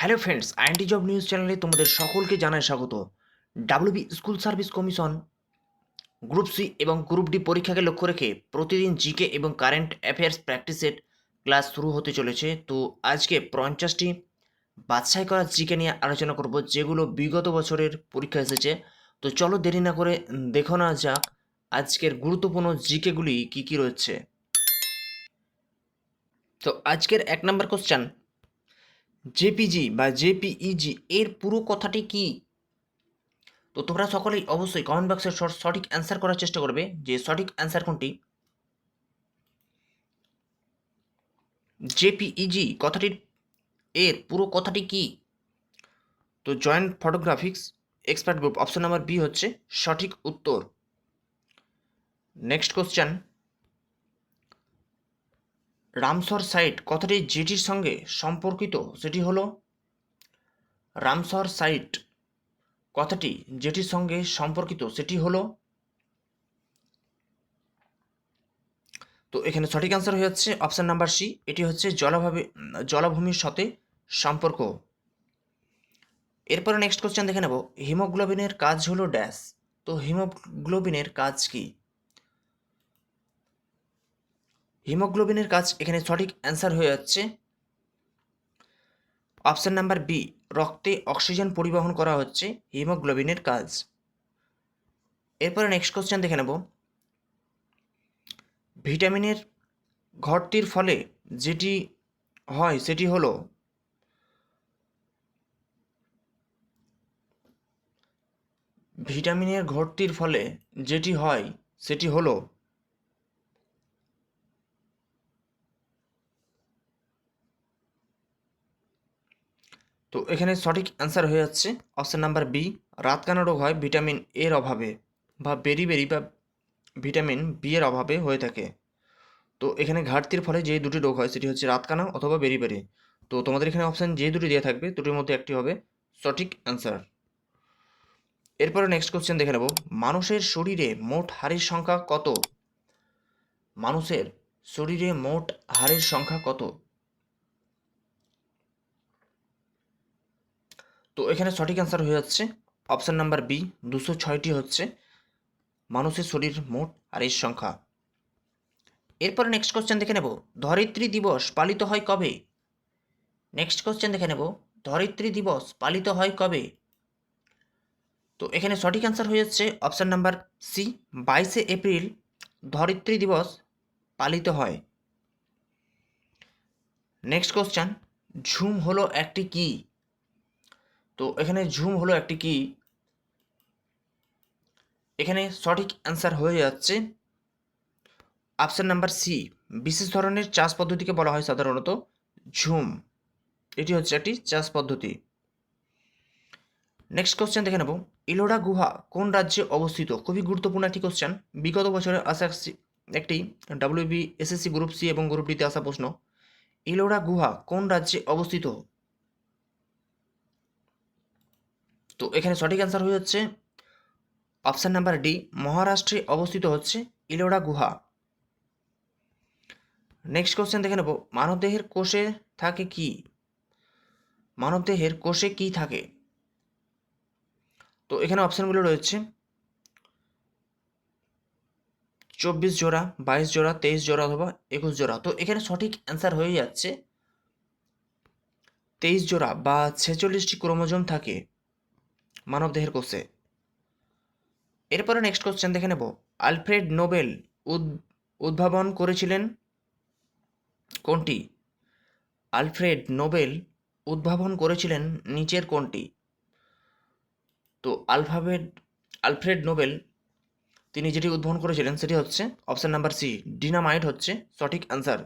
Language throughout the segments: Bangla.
হ্যালো ফ্রেন্ডস আইনটি জব নিউজ চ্যানেলে তোমাদের সকলকে জানায় স্বাগত। WB school service commission group C এবং গ্রুপ ডি পরীক্ষাকে লক্ষ্য রেখে প্রতিদিন জিকে এবং কারেন্ট অ্যাফেয়ার্স প্র্যাকটিসের ক্লাস শুরু হতে চলেছে। তো আজকে পঞ্চাশটি বাছাই করা জিকে নিয়ে আলোচনা করব, যেগুলো বিগত বছরের পরীক্ষা এসেছে। তো চলো দেরি না করে দেখো না যাক আজকের গুরুত্বপূর্ণ জিকেগুলি কী কী রয়েছে। তো আজকের এক নম্বর কোশ্চেন জেপিজি বা জেপিইজি এর পুরো কথাটি কি? তো তোমরা সকলেই অবশ্যই কমেন্ট বক্সে সঠিক অ্যান্সার করার চেষ্টা করবে। যে সঠিক অ্যান্সার কোনটি? জেপিইজি কথাটির এর পুরো কথাটি কি? তো joint photographics expert group option number B হচ্ছে সঠিক উত্তর। নেক্সট কোশ্চেন রামসর সাইট কথাটি যেটির সঙ্গে সম্পর্কিত, সেটি হলো, রামসর সাইট কথাটি যেটির সঙ্গে সম্পর্কিত, সেটি হলো, তো এখানে সঠিক অ্যান্সার হয়ে যাচ্ছে অপশান নাম্বার সি এটি হচ্ছে জলভাবে, জলাভূমির সাথে সম্পর্ক। এরপরে নেক্সট কোশ্চেন দেখে নেব, হিমোগ্লোবিনের কাজ হলো ড্যাশ তো হিমোগ্লোবিনের কাজ কি? হিমোগ্লোবিনের কাজ এখানে সঠিক অ্যান্সার হয়ে যাচ্ছে। অপশান নাম্বার বি, রক্তে অক্সিজেন পরিবহন করা হচ্ছে হিমোগ্লোবিনের কাজ। এরপরে নেক্সট কোশ্চেন দেখে নেব। ভিটামিনের ঘাটতির ফলে যেটি হয় সেটি হলো ভিটামিনের ঘাটতির ফলে যেটি হয় সেটি হলো তো এখানে সঠিক অ্যান্সার হয়ে যাচ্ছে। অপশান নাম্বার বি রাতকানা রোগ হয় ভিটামিন এর অভাবে বা বেরি বেরি বা ভিটামিন বি এর অভাবে হয়ে থাকে। তো এখানে ঘাটতির ফলে যে দুটি রোগ হয়, সেটি হচ্ছে রাতকানা অথবা বেরি বেরি তো তোমাদের এখানে অপশান যে দুটি দেওয়া থাকবে, দুটির মধ্যে একটি হবে সঠিক অ্যান্সার এরপরে নেক্সট কোশ্চেন দেখে নেব। মানুষের শরীরে মোট হাড়ের সংখ্যা কত? মানুষের শরীরে মোট হাড়ের সংখ্যা কত? তো এখানে সঠিক অ্যান্সার হয়ে যাচ্ছে। অপশান নাম্বার বি দুশো ছয়টি হচ্ছে মানুষের শরীর, মোট আর এর সংখ্যা। এরপরে নেক্সট কোশ্চেন দেখে নেব। ধরিত্রী দিবস পালিত হয় কবে? নেক্সট কোশ্চেন দেখে নেব। ধরিত্রী দিবস পালিত হয় কবে? তো এখানে সঠিক অ্যান্সার হয়ে যাচ্ছে অপশান নাম্বার সি বাইশে এপ্রিল ধরিত্রী দিবস পালিত হয়। নেক্সট কোশ্চেন ঝুম হলো একটি কী? তো এখানে ঝুম হলো একটি কি? এখানে সঠিক অ্যান্সার হয়ে যাচ্ছে। অপশান নাম্বার সি বিশেষ ধরনের চাষ পদ্ধতিকে বলা হয় সাধারণত ঝুম। এটি হচ্ছে একটি চাষ পদ্ধতি। নেক্সট কোশ্চেন দেখে নেব। ইলোরা গুহা কোন রাজ্যে অবস্থিত? খুবই গুরুত্বপূর্ণ একটি কোশ্চেন বিগত বছরে আসা একটি ডাব্লিউবি এসএসসি গ্রুপ সি এবং গ্রুপ ডিতে আসা প্রশ্ন। ইলোরা গুহা কোন রাজ্যে অবস্থিত? তো এখানে সঠিক অ্যান্সার হয়ে যাচ্ছে। অপশান নাম্বার ডি মহারাষ্ট্রে অবস্থিত হচ্ছে ইলোরা গুহা। নেক্সট কোশ্চেন দেখে নেব, মানবদেহের কোষে থাকে কি? মানবদেহের কোষে কি থাকে? তো এখানে অপশানগুলো রয়েছে। চব্বিশ জোড়া, বাইশ জোড়া, তেইশ জোড়া অথবা একুশ জোড়া। তো এখানে সঠিক অ্যান্সার হয়ে যাচ্ছে, তেইশ জোড়া বা ছেচল্লিশটি ক্রোমোজোম থাকে। মানবদেহের কোষে এরপরে নেক্সট কোশ্চেন দেখে নেব। আলফ্রেড নোবেল উদ্ভাবন করেছিলেন কোনটি? আলফ্রেড নোবেল উদ্ভাবন করেছিলেন নিচের কোনটি? তো আলফাবেট, আলফ্রেড নোবেল তিনি যেটি উদ্ভাবন করেছিলেন সেটি হচ্ছে অপশান নাম্বার সি ডিনামাইট হচ্ছে সঠিক অ্যান্সার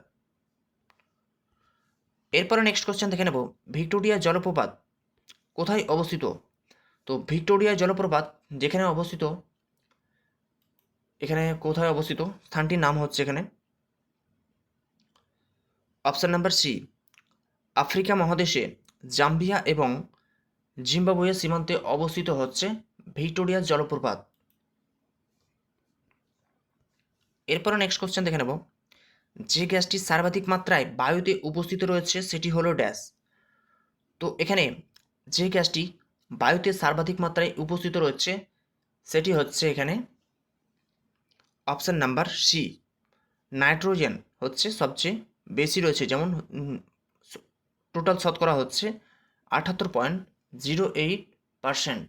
এরপরে নেক্সট কোশ্চেন দেখে নেব। ভিক্টোরিয়া জলপ্রপাত কোথায় অবস্থিত? তো ভিক্টোরিয়া জলপ্রপাত যেখানে অবস্থিত, এখানে কোথায় অবস্থিত? স্থানটির নাম হচ্ছে এখানে। অপশান নাম্বার সি, আফ্রিকা মহাদেশে জাম্বিয়া এবং জিম্বাবুয়ে সীমান্তে অবস্থিত হচ্ছে ভিক্টোরিয়া জলপ্রপাত। এরপরে নেক্সট কোশ্চেন দেখে নেব। যে গ্যাসটি সর্বাধিক মাত্রায় বায়ুতে উপস্থিত রয়েছে, সেটি হলো ড্যাশ। তো এখানে যে গ্যাসটি বায়ুতে সর্বাধিক মাত্রায় উপস্থিত রয়েছে, সেটি হচ্ছে এখানে অপশান নাম্বার সি নাইট্রোজেন হচ্ছে সবচেয়ে বেশি রয়েছে, যেমন টোটাল শতকরা হচ্ছে আটাত্তর পয়েন্ট জিরো এইট পারসেন্ট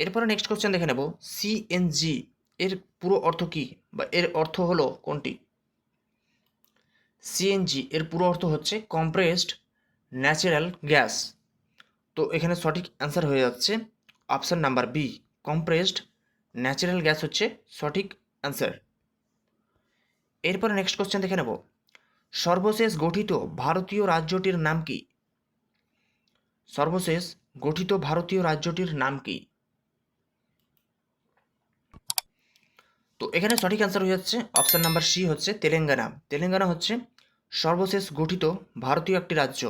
এরপরে নেক্সট কোশ্চেন দেখে নেব সিএনজি এর পুরো অর্থ কী বা এর অর্থ হলো কোনটি? সিএনজি এর পুরো অর্থ হচ্ছে কম্প্রেসড ন্যাচারাল গ্যাস। তো এখানে সঠিক অ্যান্সার হয়ে যাচ্ছে option number B, compressed natural gas হচ্ছে সঠিক অ্যান্সার। এরপরে নেক্সট কোশ্চেন দেখে নেব। সর্বশেষ গঠিত ভারতীয় রাজ্যটির নাম কি? সর্বশেষ গঠিত ভারতীয় রাজ্যটির নাম কি? তো এখানে সঠিক অ্যান্সার হয়ে যাচ্ছে অপশান নাম্বার সি হচ্ছে তেলেঙ্গানা। তেলেঙ্গানা হচ্ছে সর্বশেষ গঠিত ভারতীয় একটি রাজ্য।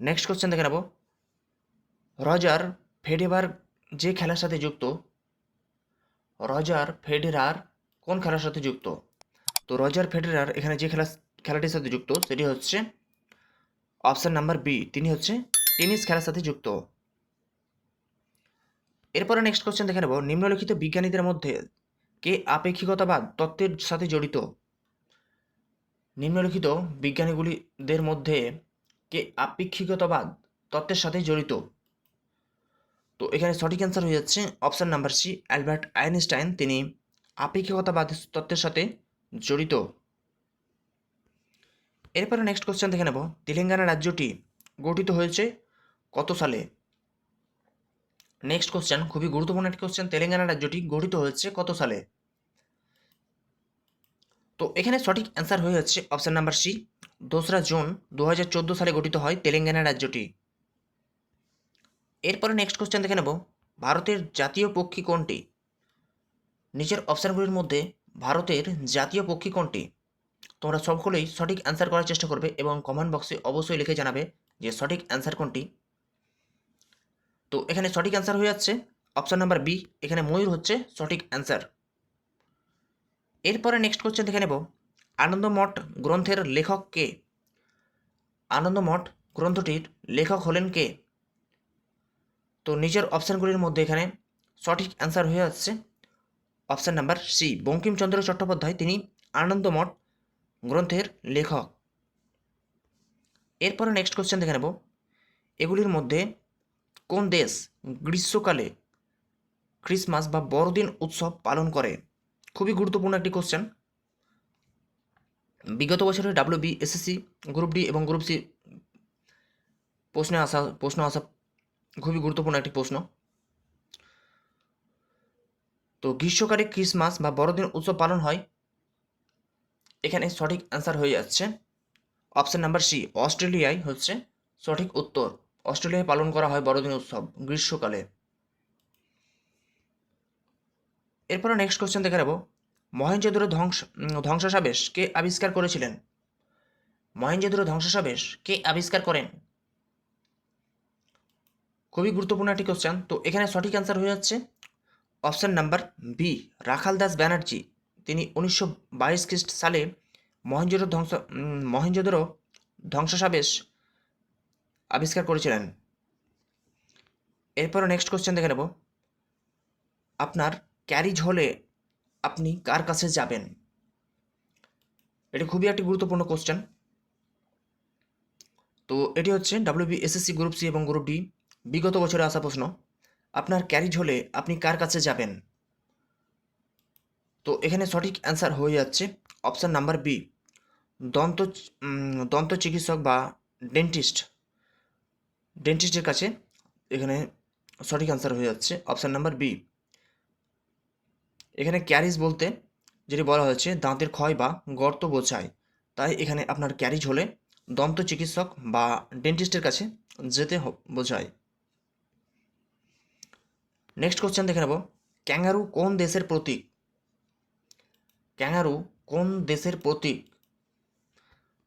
নেক্সট কোশ্চেন দেখে নেব। রজার ফেডেরার যে খেলার সাথে যুক্ত, রজার ফেডেরার কোন খেলার সাথে যুক্ত? তো রজার ফেডেরার এখানে যে খেলা, খেলাটির সাথে যুক্ত, সেটি হচ্ছে অপশান নাম্বার বি তিনি হচ্ছে টেনিস খেলার সাথে যুক্ত। এরপরে নেক্সট কোশ্চেন দেখে নেব। নিম্নলিখিত বিজ্ঞানীদের মধ্যে কে আপেক্ষিকতাবাদ তত্ত্বের সাথে জড়িত? নিম্নলিখিত বিজ্ঞানীগুলিদের মধ্যে কে আপেক্ষিকতাবাদ তত্ত্বের সাথে জড়িত। তো এখানে সঠিক অ্যান্সার হয়ে যাচ্ছে option number C Albert Einstein তিনি আপেক্ষিকতাবাদ তত্ত্বের সাথে জড়িত। এরপরে নেক্সট কোশ্চেন দেখে নেব। তেলেঙ্গানা রাজ্যটি গঠিত হয়েছে কত সালে? নেক্সট কোশ্চেন খুবই গুরুত্বপূর্ণ একটি কোশ্চেন তেলেঙ্গানা রাজ্যটি গঠিত হয়েছে কত সালে? তো এখানে সঠিক অ্যান্সার হয়ে যাচ্ছে অপশান নাম্বার সি দোসরা জুন দু হাজার চোদ্দ সালে গঠিত হয় তেলেঙ্গানা রাজ্যটি। এরপরে নেক্সট কোশ্চেন দেখে নেব, ভারতের জাতীয় পক্ষী কোনটি? নিচের অপশানগুলির মধ্যে ভারতের জাতীয় পক্ষী কোনটি? তোমরা সকলেই সঠিক অ্যান্সার করার চেষ্টা করবে এবং কমেন্ট বক্সে অবশ্যই লিখে জানাবে যে সঠিক অ্যান্সার কোনটি। তো এখানে সঠিক অ্যান্সার হয়ে যাচ্ছে অপশান নাম্বার বি এখানে ময়ূর হচ্ছে সঠিক অ্যান্সার এরপরে নেক্সট কোশ্চেন দেখে নেব। আনন্দমঠ গ্রন্থের লেখক কে? আনন্দমঠ গ্রন্থটির লেখক হলেন কে? তো নিচের অপশানগুলির মধ্যে এখানে সঠিক অ্যান্সার হয়ে আসছে। Option number C Bankimchandra Chattopadhyay, তিনি আনন্দমঠ গ্রন্থের লেখক। এরপরে নেক্সট কোশ্চেন দেখে নেব। এগুলির মধ্যে কোন দেশ গ্রীষ্মকালে ক্রিসমাস বা বড়দিন উৎসব পালন করে? খুবই গুরুত্বপূর্ণ একটি কোশ্চেন বিগত বছরে W B SSC group D এবং গ্রুপ সি প্রশ্নে আসা, প্রশ্ন আসা খুবই গুরুত্বপূর্ণ একটি প্রশ্ন। তো গ্রীষ্মকালে ক্রিসমাস বা বড়দিন উৎসব পালন হয়। এখানে সঠিক অ্যান্সার হয়ে যাচ্ছে। অপশান নাম্বার সি অস্ট্রেলিয়ায় হচ্ছে সঠিক উত্তর। অস্ট্রেলিয়ায় পালন করা হয় বড়দিন উৎসব, গ্রীষ্মকালে। এরপরে নেক্সট কোশ্চেন দেখে নেব। মহেঞ্জোদরো ধ্বংস ধ্বংসাবশেষ কে আবিষ্কার করেছিলেন। মহেঞ্জোদরো ধ্বংসাবশেষ কে আবিষ্কার করেন। খুবই গুরুত্বপূর্ণ একটি কোশ্চেন তো এখানে সঠিক অ্যান্সার হয়ে যাচ্ছে। Option number B Rakhal Das Banerjee. তিনি উনিশশো বাইশ খ্রিস্ট সালে মহেঞ্জোদরো ধ্বংস মহেঞ্জোদরো ধ্বংসাবশেষ আবিষ্কার করেছিলেন। এরপরে নেক্সট কোশ্চেন দেখে নেব। আপনার ক্যারিজ হলে আপনি কার কাছে যাবেন? এটি খুবই একটি গুরুত্বপূর্ণ কোশ্চেন তো এটি হচ্ছে ডাব্লিউবি এসএসসি গ্রুপ সি এবং গ্রুপ ডি বিগত বছরে আসা প্রশ্ন, আপনার ক্যারিজ হলে আপনি কার কাছে যাবেন? তো এখানে সঠিক অ্যান্সার হয়ে যাচ্ছে অপশান নাম্বার বি দন্ত দন্ত চিকিৎসক বা ডেন্টিস্ট ডেন্টিস্টের কাছে এখানে সঠিক অ্যান্সার হয়ে যাচ্ছে অপশান নাম্বার বি এখানে ক্যারিজ বলতে যেটি বলা হয়েছে, দাঁতের ক্ষয় বা গর্ত বোঝায় তাই এখানে আপনার ক্যারিজ হলে দন্ত চিকিৎসক বা ডেন্টিস্টের কাছে যেতে বোঝায়। নেক্সট কোশ্চেন দেখে নেব। ক্যাঙ্গারু কোন দেশের প্রতীক? ক্যাঙ্গারু কোন দেশের প্রতীক?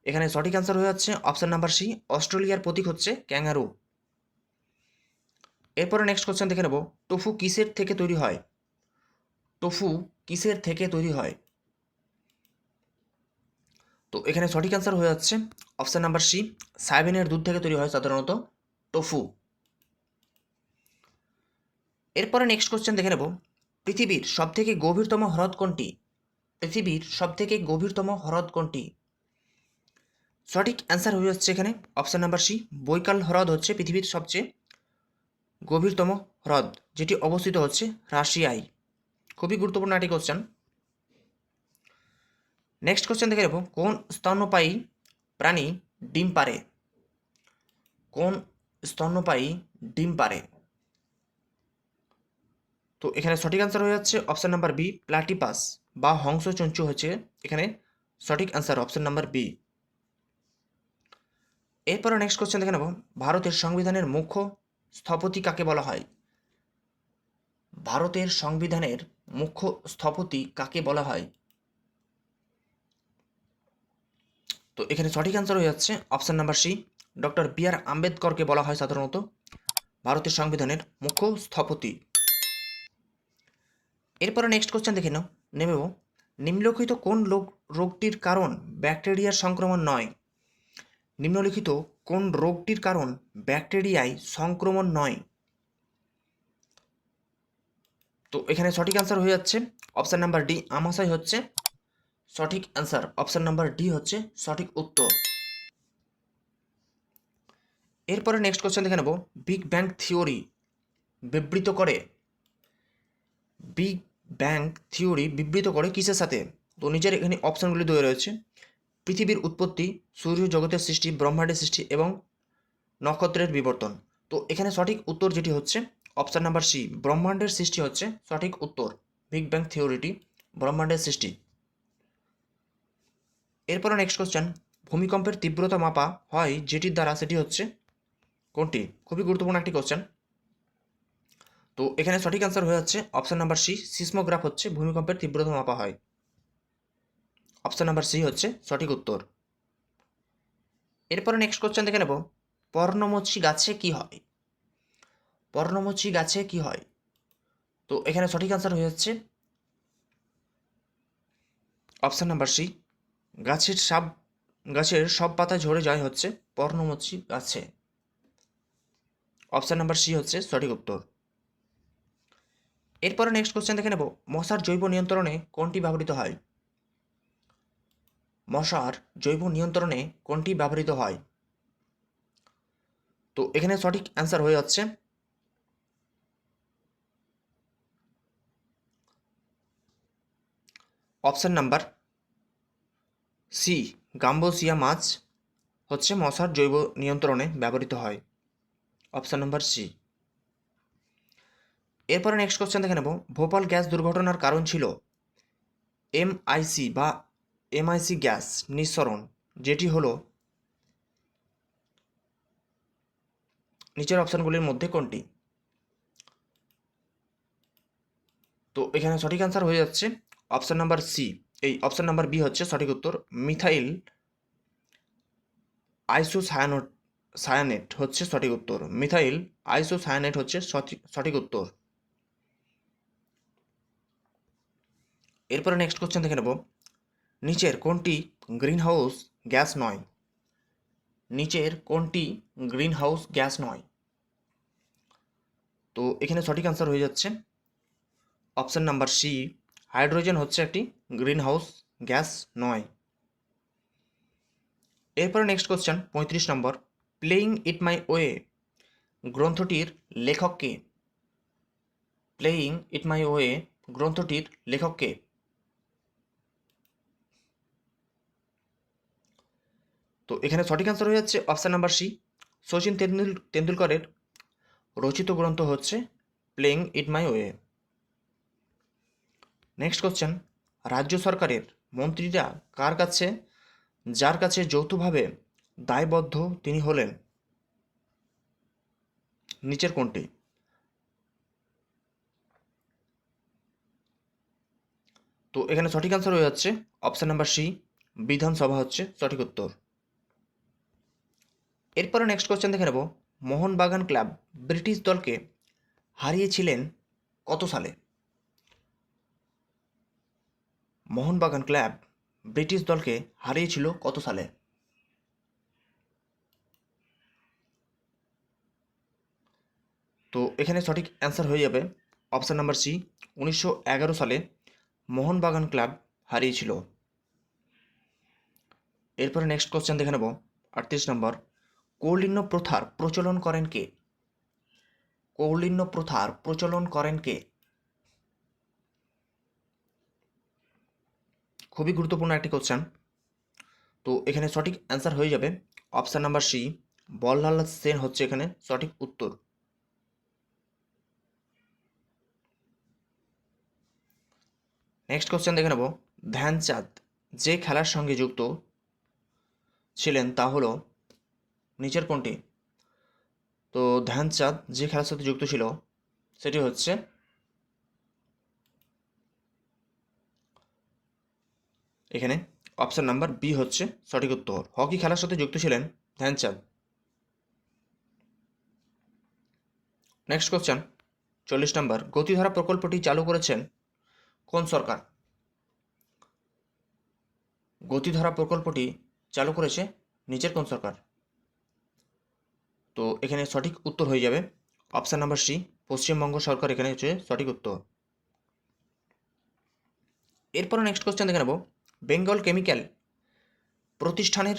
এখানে সঠিক অ্যান্সার হয়ে যাচ্ছে অপশান নাম্বার সি অস্ট্রেলিয়ার প্রতীক হচ্ছে ক্যাঙ্গারু। এরপরে নেক্সট কোশ্চেন দেখে নেব, টোফু কিসের থেকে তৈরি হয়? টোফু কিসের থেকে তৈরি হয়? তো এখানে সঠিক অ্যান্সার হয়ে যাচ্ছে। অপশান নাম্বার সি সাইবেনের দুধ থেকে তৈরি হয় সাধারণত টোফু। এরপরে নেক্সট কোশ্চেন দেখে নেব। পৃথিবীর সবথেকে গভীরতম হ্রদ কোনটি? পৃথিবীর সবথেকে গভীরতম হ্রদ কোনটি? সঠিক অ্যান্সার হয়ে যাচ্ছে এখানে। অপশান নাম্বার সি বৈকাল হ্রদ হচ্ছে পৃথিবীর সবচেয়ে গভীরতম হ্রদ, যেটি অবস্থিত হচ্ছে রাশিয়ায়। খুবই গুরুত্বপূর্ণ একটি কোশ্চেন নেক্সট কোশ্চেন দেখে নেব কোন স্তন্যপায়ী প্রাণী ডিম পারে কোন স্তন্যপায়ী ডিম পারে তো এখানে সঠিক অ্যান্সার হয়ে যাচ্ছে অপশান নাম্বার বি প্লাটিপাস বা হংস চঞ্চু হচ্ছে এখানে সঠিক অ্যান্সার অপশান নাম্বার বি এরপরে নেক্সট কোশ্চেন দেখে নেব, ভারতের সংবিধানের মুখ্য স্থপতি কাকে বলা হয়? ভারতের সংবিধানের মুখ্য স্থপতি কাকে বলা হয়? তো এখানে সঠিক অ্যান্সার হয়ে যাচ্ছে। Option number C doctor B R আম্বেদকরকে বলা হয় সাধারণত। ভারতের সংবিধানের মুখ্য স্থপতি এরপরে নেক্সট কোশ্চেন দেখে নাও। নেব নিম্নলিখিত কোন লোক রোগটির কারণ ব্যাকটেরিয়ার সংক্রমণ নয়? নিম্নলিখিত কোন রোগটির কারণ ব্যাকটেরিয়ায় সংক্রমণ নয়? তো এখানে সঠিক অ্যান্সার হয়ে যাচ্ছে অপশান নাম্বার ডি আমাশয় হচ্ছে সঠিক অ্যান্সার অপশান নাম্বার ডি হচ্ছে সঠিক উত্তর। এরপরে নেক্সট কোশ্চেন দেখে নেব। বিগ ব্যাং থিওরি বিবৃত করে। বিগ ব্যাং থিওরি বিবৃত করে কিসের সাথে? তো নিজের এখানে অপশানগুলি দেওয়া রয়েছে। পৃথিবীর উৎপত্তি, সূর্য জগতের সৃষ্টি, ব্রহ্মাণ্ডের সৃষ্টি এবং নক্ষত্রের বিবর্তন। তো এখানে সঠিক উত্তর যেটি হচ্ছে অপশান নাম্বার সি, ব্রহ্মাণ্ডের সৃষ্টি হচ্ছে সঠিক উত্তর বিগ ব্যাং থিওরিটি ব্রহ্মাণ্ডের সৃষ্টি। এরপরে নেক্সট কোশ্চেন ভূমিকম্পের তীব্রতা মাপা হয় যেটির দ্বারা, সেটি হচ্ছে কোনটি? খুবই গুরুত্বপূর্ণ একটি কোশ্চেন তো এখানে সঠিক অ্যান্সার হয়ে যাচ্ছে অপশান নাম্বার সি সিসমোগ্রাফ হচ্ছে ভূমিকম্পের তীব্রতা মাপা হয়। অপশান নাম্বার সি হচ্ছে সঠিক উত্তর। এরপরে নেক্সট কোশ্চেন দেখে নেব, পর্ণমোচী গাছে কি হয়? পর্ণমোচী গাছে কি হয়? তো এখানে সঠিক অ্যান্সার হয়ে যাচ্ছে। অপশান নাম্বার সি গাছের সব গাছের সব পাতা ঝরে যায় হচ্ছে পর্ণমোচী গাছে। অপশান নাম্বার সি হচ্ছে সঠিক উত্তর। এরপরে নেক্সট কোশ্চেন দেখে নেব, মশার জৈব নিয়ন্ত্রণে কোনটি ব্যবহৃত হয়? মশার জৈব নিয়ন্ত্রণে কোনটি ব্যবহৃত হয়? তো এখানে সঠিক অ্যান্সার হয়ে যাচ্ছে অপশান নাম্বার সি গাম্বোসিয়া মাছ হচ্ছে মশার জৈব নিয়ন্ত্রণে ব্যবহৃত হয়। অপশান নাম্বার সি এরপরে নেক্সট কোশ্চেন দেখে নেব। ভোপাল গ্যাস দুর্ঘটনার কারণ ছিল এমআইসি বা এমআইসি গ্যাস নিঃসরণ, যেটি হলো নিচের অপশানগুলির মধ্যে কোনটি? তো এখানে সঠিক অ্যান্সার হয়ে যাচ্ছে অপশান নাম্বার সি, এই অপশান নাম্বার বি হচ্ছে সঠিক উত্তর, মিথাইল আইসো সায়ানোট হচ্ছে সঠিক উত্তর। মিথাইল আইসো সায়ানেট হচ্ছে সঠিক উত্তর। এরপরে নেক্সট কোশ্চেন দেখে নেব। নিচের কোনটি গ্রিন হাউস গ্যাস নয়? নিচের কোনটি গ্রিন হাউস গ্যাস নয়? তো এখানে সঠিক অ্যান্সার হয়ে যাচ্ছে। অপশান নাম্বার সি হাইড্রোজেন হচ্ছে একটি গ্রিন হাউস গ্যাস নয়। এরপরে নেক্সট কোশ্চেন পঁয়ত্রিশ নম্বর। প্লেয়িং ইট মাই ওয়ে গ্রন্থটির লেখককে প্লেয়িং ইট মাই ওয়ে গ্রন্থটির লেখককে তো এখানে সঠিক অ্যান্সার হয়ে যাচ্ছে অপশান নাম্বার সি সচিন তেন্ডুল তেন্ডুলকরের রচিত গ্রন্থ হচ্ছে playing it my way next question রাজ্য সরকারের মন্ত্রীরা কার কাছে, যার কাছে যৌথভাবে দায়বদ্ধ তিনি হলেন? নিচের কোনটি? তো এখানে সঠিক অ্যান্সার হয়ে যাচ্ছে। অপশান নাম্বার সি বিধানসভা হচ্ছে সঠিক উত্তর। এরপরে নেক্সট কোশ্চেন দেখে নেব। মোহনবাগান ক্লাব ব্রিটিশ দলকে হারিয়েছিলেন কত সালে? মোহনবাগান ক্লাব ব্রিটিশ দলকে হারিয়েছিল কত সালে? তো এখানে সঠিক অ্যান্সার হয়ে যাবে। অপশান নাম্বার সি, উনিশশো এগারো সালে মোহনবাগান ক্লাব হারিয়েছিল। এরপরে নেক্সট কোশ্চেন দেখে নেব। আটত্রিশ নম্বর, কৌলিন্য প্রথার প্রচলন করেন কে? কৌলিন্য প্রথার প্রচলন করেন কে? খুবই গুরুত্বপূর্ণ একটি কোশ্চেন তো এখানে সঠিক অ্যান্সার হয়ে যাবে। Option number C Ballal Sen হচ্ছে এখানে সঠিক উত্তর। নেক্সট কোশ্চেন দেখে নেব। ধ্যানচাঁদ যে খেলার সঙ্গে যুক্ত ছিলেন তা হলো নিচের কোনটি? তো ধ্যানচাঁদ যে খেলার সাথে যুক্ত ছিল, সেটি হচ্ছে এখানে অপশান নাম্বার বি হচ্ছে সঠিক উত্তর। হকি খেলার সাথে যুক্ত ছিলেন ধ্যানচাঁদ। নেক্সট কোশ্চেন চল্লিশ নম্বর গতিধারা প্রকল্পটি চালু করেছেন কোন সরকার? গতিধারা প্রকল্পটি চালু করেছে নিচের কোন সরকার? তো এখানে সঠিক উত্তর হয়ে যাবে। অপশান নাম্বার সি পশ্চিমবঙ্গ সরকার এখানে হচ্ছে সঠিক উত্তর। এরপর নেক্সট কোশ্চেন দেখে নেব। বেঙ্গল কেমিক্যাল প্রতিষ্ঠানের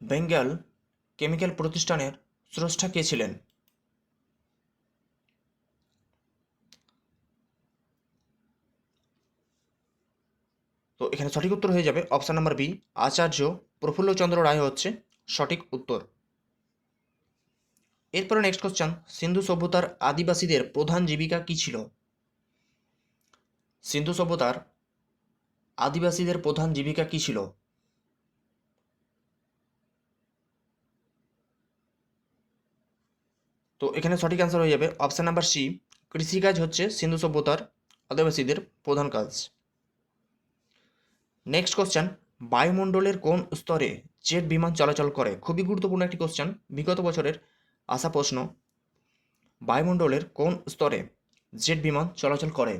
বেঙ্গল কেমিক্যাল প্রতিষ্ঠানের স্রষ্টা কে ছিলেন? তো এখানে সঠিক উত্তর হয়ে যাবে। Option number B Acharya Prafullachandra Ray হচ্ছে সঠিক উত্তর। এরপরে নেক্সট কোশ্চেন সিন্ধু সভ্যতার আদিবাসীদের প্রধান জীবিকা কি ছিল? সিন্ধু সভ্যতার আদিবাসীদের প্রধান জীবিকা কি ছিল? তো এখানে সঠিক অ্যান্সার হয়ে যাবে। অপশান নাম্বার সি কৃষিকাজ হচ্ছে সিন্ধু সভ্যতার আদিবাসীদের প্রধান কাজ। নেক্সট কোশ্চেন বায়ুমণ্ডলের কোন স্তরে জেট বিমান চলাচল করে? খুবই গুরুত্বপূর্ণ একটি কোশ্চেন বিগত বছরের আসা প্রশ্ন। বায়ুমণ্ডলের কোন স্তরে জেট বিমান চলাচল করে?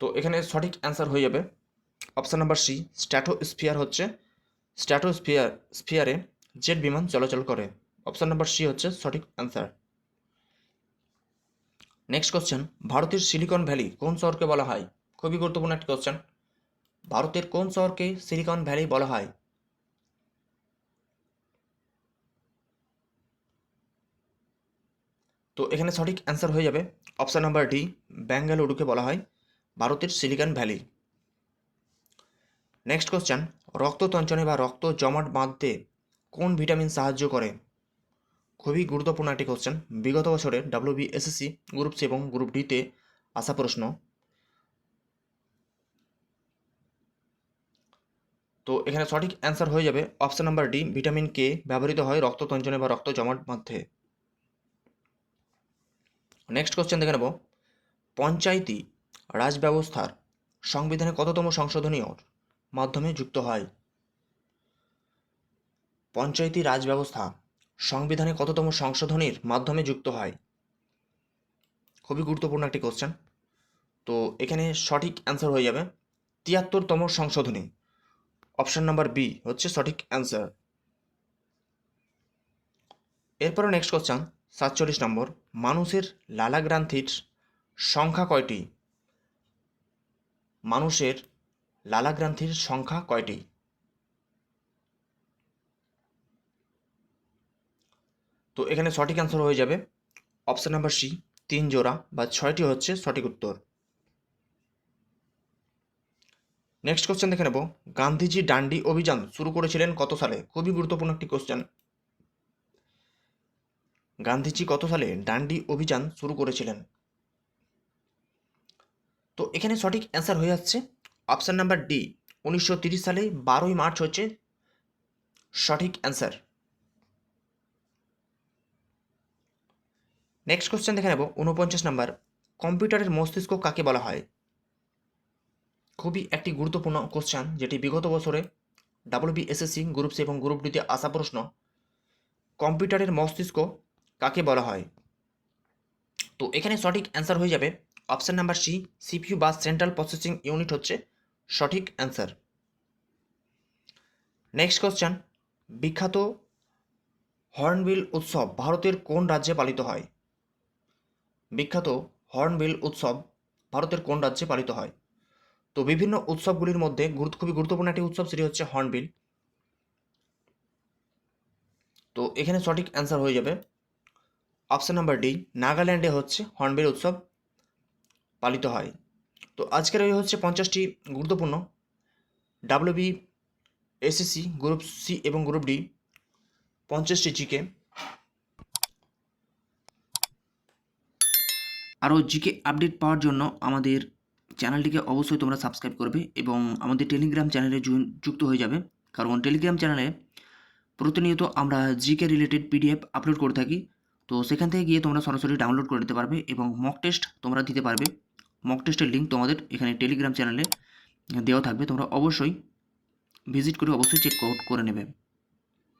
তো এখানে সঠিক অ্যান্সার হয়ে যাবে। অপশান নাম্বার সি স্ট্যাটোস্ফিয়ার হচ্ছে স্ট্যাটোস্ফিয়ার স্ফিয়ারে জেট বিমান চলাচল করে। অপশান নাম্বার সি হচ্ছে সঠিক অ্যান্সার নেক্সট কোশ্চেন ভারতের সিলিকন ভ্যালি কোন শহরকে বলা হয়? খুবই গুরুত্বপূর্ণ একটি কোশ্চেন ভারতের কোন শহরকে সিলিকন ভ্যালি বলা হয়? তো এখানে সঠিক অ্যান্সার হয়ে যাবে। অপশান নাম্বার ডি ব্যাঙ্গালুরুকে বলা হয়। ভারতের সিলিকন ভ্যালি নেক্সট কোশ্চেন রক্ত তঞ্চনে বা রক্ত জমাট বাঁধতে কোন ভিটামিন সাহায্য করে? খুবই গুরুত্বপূর্ণ একটি কোশ্চেন বিগত বছরের ডাব্লিউবি এসএসসি গ্রুপ সি এবং গ্রুপ ডিতে আসা প্রশ্ন। তো এখানে সঠিক অ্যান্সার হয়ে যাবে। Option number D vitamin K ব্যবহৃত হয় রক্ত তঞ্চনে বা রক্ত জমাট মধ্যে নেক্সট কোশ্চেন দেখে নেব। পঞ্চায়েতি রাজ ব্যবস্থার সংবিধানে কততম সংশোধনীর মাধ্যমে যুক্ত হয়? পঞ্চায়েতি রাজ ব্যবস্থা সংবিধানে কততম সংশোধনীর মাধ্যমে যুক্ত হয়? খুবই গুরুত্বপূর্ণ একটি কোশ্চেন তো এখানে সঠিক অ্যান্সার হয়ে যাবে। তিয়াত্তরতম সংশোধনী। অপশন নাম্বার বি হচ্ছে সঠিক অ্যান্সার এরপরে নেক্সট কোশ্চেন সাতচল্লিশ নম্বর, মানুষের লালাগ্রান্থির সংখ্যা কয়টি? মানুষের লালাগ্রান্থির সংখ্যা কয়টি? তো এখানে সঠিক অ্যান্সার হয়ে যাবে। অপশান নাম্বার সি তিন জোড়া বা ছয়টি হচ্ছে সঠিক উত্তর। নেক্সট কোশ্চেন দেখে নেব। গান্ধীজি ডান্ডি অভিযান শুরু করেছিলেন কত সালে? খুবই গুরুত্বপূর্ণ একটি কোশ্চেন গান্ধীজি কত সালে ডান্ডি অভিযান শুরু করেছিলেন? তো এখানে সঠিক অ্যান্সার হয়ে যাচ্ছে। অপশান নাম্বার ডি উনিশশো সালে বারোই মার্চ হচ্ছে সঠিক অ্যান্সার নেক্সট কোশ্চেন দেখে নেব, উনপঞ্চাশ নাম্বার। কম্পিউটারের মস্তিষ্ক কাকে বলা হয়? খুবই একটি গুরুত্বপূর্ণ কোশ্চেন যেটি বিগত বছরে ডাব্লিউবি এসএসসি গ্রুপ সি এবং গ্রুপ ডিতে আসা প্রশ্ন। কম্পিউটারের মস্তিষ্ক কাকে বলা হয়? তো এখানে সঠিক অ্যান্সার হয়ে যাবে। অপশান নাম্বার সি, সিপিইউ বা সেন্ট্রাল প্রসেসিং ইউনিট হচ্ছে সঠিক অ্যান্সার। নেক্সট কোশ্চেন, বিখ্যাত হর্নবিল উৎসব ভারতের কোন রাজ্যে পালিত হয়? বিখ্যাত হর্নবিল উৎসব ভারতের কোন রাজ্যে পালিত হয়? তো বিভিন্ন উৎসবগুলির মধ্যে খুবই গুরুত্বপূর্ণ একটি উৎসব সেটি হচ্ছে হর্নবিল। তো এখানে সঠিক অ্যান্সার হয়ে যাবে। অপশান নাম্বার ডি, নাগাল্যান্ডে হচ্ছে হর্নবিল উৎসব। পালিত হয়। তো আজকের এই হচ্ছে পঞ্চাশটি গুরুত্বপূর্ণ। ডাব্লিউবি এসএসসি গ্রুপ সি এবং গ্রুপ ডি পঞ্চাশটি জিকে আরও জিকে আপডেট পাওয়ার জন্য আমাদের চ্যানেলটিকে অবশ্যই তোমরা সাবস্ক্রাইব করবে এবং আমাদের টেলিগ্রাম চ্যানেলে যুক্ত হয়ে যাবে। কারণ টেলিগ্রাম চ্যানেলে প্রতিনিয়ত আমরা জিকে রিলেটেড পিডিএফ আপলোড করে থাকি। তো সেখান থেকে গিয়ে তোমরা সরাসরি ডাউনলোড করে নিতে পারবে এবং মক টেস্ট তোমরা দিতে পারবে। মক টেস্টের লিঙ্ক তোমাদের এখানে টেলিগ্রাম চ্যানেলে দেওয়া থাকবে। তোমরা অবশ্যই ভিজিট করে অবশ্যই চেক আউট করে নেবে।